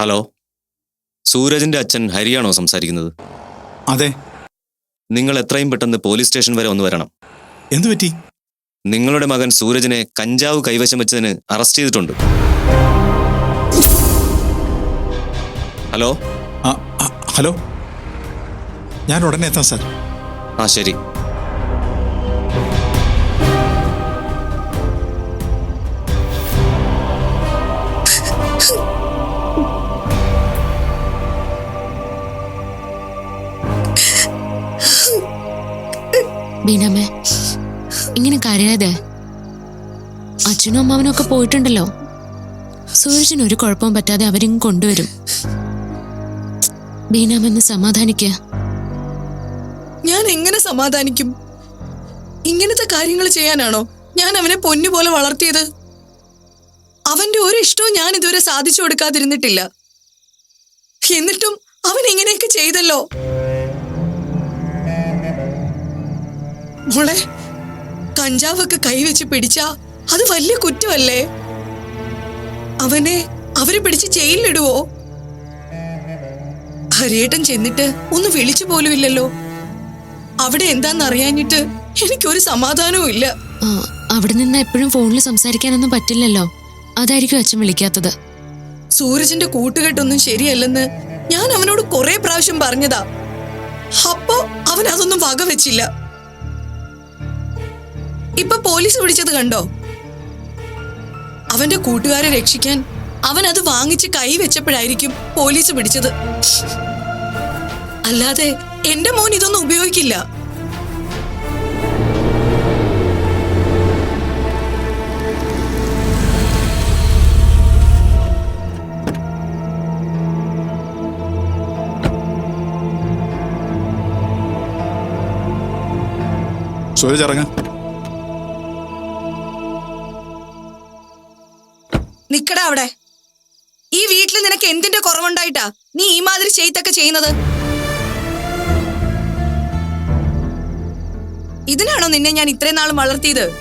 Hello. സൂരജിന്റെ അച്ഛൻ ഹരിയാണോ സംസാരിക്കുന്നത്? അതെ. നിങ്ങൾ എത്രയും പെട്ടെന്ന് പോലീസ് സ്റ്റേഷൻ വരെ ഒന്ന് വരണം. എന്തു പറ്റി? നിങ്ങളുടെ മകൻ സൂരജിനെ കഞ്ചാവ് കൈവശം വെച്ചതിന് അറസ്റ്റ് ചെയ്തിട്ടുണ്ട്. ഹലോ. ഹലോ. ഞാൻ ഉടനെ എത്താം സാർ. ആ ശരി. ബീനാമേ ഇങ്ങനെ കരയാതെ അച്ഛനും അമ്മാവനും ഒക്കെ പോയിട്ടുണ്ടല്ലോ. സൂരജിന് ഒരു കുഴപ്പവും പറ്റാതെ അവരിങ് കൊണ്ടുവരും. ബീനാമെന്ന് സമാധാനിക്ക. ഞാൻ എങ്ങനെ സമാധാനിക്കും? ഇങ്ങനത്തെ കാര്യങ്ങൾ ചെയ്യാനാണോ ഞാൻ അവനെ പൊന്നുപോലെ വളർത്തിയത്? അവന്റെ ഒരു ഇഷ്ടവും ഞാൻ ഇതുവരെ സാധിച്ചു കൊടുക്കാതിരുന്നിട്ടില്ല. എന്നിട്ടും അവൻ ഇങ്ങനെയൊക്കെ ചെയ്തല്ലോ? മോളെ കഞ്ചാവൊക്കെ കൈവച്ച് പിടിച്ചാ അത് വലിയ കുറ്റമല്ലേ? അവനെ അവരെ പിടിച്ച് ജയിലിലിടുവോ? ഹരിയേട്ടൻ ചെന്നിട്ട് ഒന്ന് വിളിച്ചു പോലും ഇല്ലല്ലോ. അവിടെ എന്താന്ന് അറിയാഞ്ഞിട്ട് എനിക്കൊരു സമാധാനവും ഇല്ല. അവിടെ നിന്ന് എപ്പോഴും ഫോണിൽ സംസാരിക്കാനൊന്നും പറ്റില്ലല്ലോ. അതായിരിക്കും അച്ഛൻ വിളിക്കാത്തത്. സൂരജിന്റെ കൂട്ടുകെട്ടൊന്നും ശരിയല്ലെന്ന് ഞാൻ അവനോട് കുറെ പ്രാവശ്യം പറഞ്ഞതാ. അപ്പോ അവൻ അതൊന്നും വകവെച്ചില്ല. ഇപ്പൊ പോലീസ് പിടിച്ചത് കണ്ടോ? അവന്റെ കൂട്ടുകാരെ രക്ഷിക്കാൻ അവൻ അത് വാങ്ങിച്ച് കൈ വെച്ചപ്പോഴായിരിക്കും പോലീസ് പിടിച്ചത്. അല്ലാതെ എന്റെ മോൻ ഇതൊന്നും ഉപയോഗിക്കില്ല. സൂരജ് ഇറങ്ങാം. നിക്കടാ അവിടെ. ഈ വീട്ടിൽ നിനക്ക് എന്തിന്റെ കുറവുണ്ടായിട്ടാ? നീ ഈ മാതിരി ചെയ്ത്തൊക്കെ ചെയ്യുന്നത്? ഇതിനാണോ നിന്നെ ഞാൻ ഇത്രയും നാളും വളർത്തിയത്?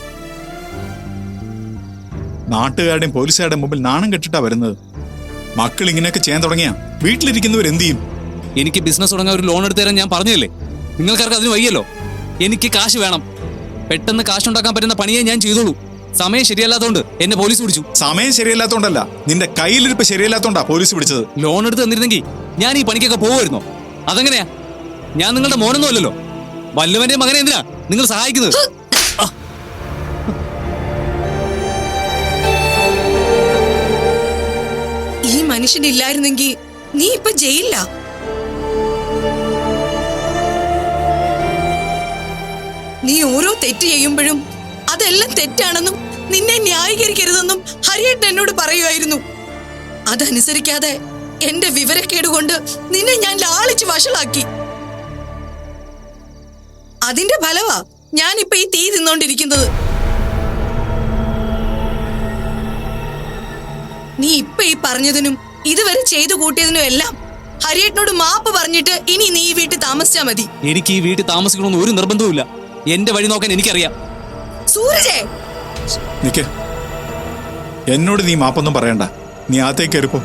നാട്ടുകാരുടെയും പോലീസുകാരുടെയും മുമ്പിൽ നാണം കെട്ടിട്ടാ വരുന്നത്. മക്കൾ ഇങ്ങനെയൊക്കെ ചെയ്യാൻ തുടങ്ങിയാ? വീട്ടിലിരിക്കുന്നവർ എന്ത് ചെയ്യും? എനിക്ക് ബിസിനസ് തുടങ്ങാൻ ഒരു ലോൺ എടുത്തു തരാൻ ഞാൻ പറഞ്ഞില്ലേ? നിങ്ങൾക്കാർക്ക് അതിന് വയ്യല്ലോ. എനിക്ക് കാശ് വേണം. പെട്ടെന്ന് കാശ് ഉണ്ടാക്കാൻ പറ്റുന്ന പണിയെ ഞാൻ ചെയ്തോളൂ. സമയം ശരിയല്ലാത്തോണ്ട് എന്നെ പോലീസ് പിടിച്ചു. സമയം ശരിയല്ലാത്തോണ്ടല്ല. നിന്റെ കയ്യിലിരിപ്പ് ശരിയല്ലാത്തോണ്ടാ പോലീസ് പിടിച്ചത്. ലോൺ എടുത്ത് തന്നിരുന്നെങ്കിൽ ഞാൻ ഈ പണിക്കൊക്കെ പോകുമായിരുന്നോ അതെങ്ങനെയാ? ഞാൻ നിങ്ങളുടെ മോനൊന്നും അല്ലല്ലോ. വല്ലവന്റെ മകനെ എന്തിനാ നിങ്ങൾ സഹായിക്കുന്നത്? ഈ മനുഷ്യൻ ഇല്ലായിരുന്നെങ്കിൽ നീ ഇപ്പൊ ജയിലില്ല നീ ഓരോ തെറ്റ് ചെയ്യുമ്പോഴും അതെല്ലാം തെറ്റാണെന്നും നിന്നെ ന്യായീകരിക്കരുതെന്നും ഹരിയേട്ടൻ എന്നോട് പറയുമായിരുന്നു. അതനുസരിക്കാതെ എന്റെ വിവരക്കേട് കൊണ്ട് നിന്നെ ഞാൻ ലാളിച്ച് വഷളാക്കി. അതിന്റെ ഫലവാ ഞാനിപ്പൊ ഈ തീ തിന്നോണ്ടിരിക്കുന്നത്. നീ ഇപ്പൊ ഈ പറഞ്ഞതിനും ഇതുവരെ ചെയ്തു കൂട്ടിയതിനും എല്ലാം ഹരിയേട്ടനോട് മാപ്പ് പറഞ്ഞിട്ട് ഇനി നീ ഈ വീട്ടിൽ താമസിച്ചാ മതി. എനിക്ക് ഈ വീട്ടിൽ താമസിക്കണമെന്ന് ഒരു നിർബന്ധവുമില്ല. എന്റെ വഴി നോക്കാൻ എനിക്കറിയാം. സൂരജേ! നിക്ക്. എന്നോട് നീ മാപ്പൊന്നും പറയണ്ട. നീ ആത്തേക്ക് കയറിപ്പോ.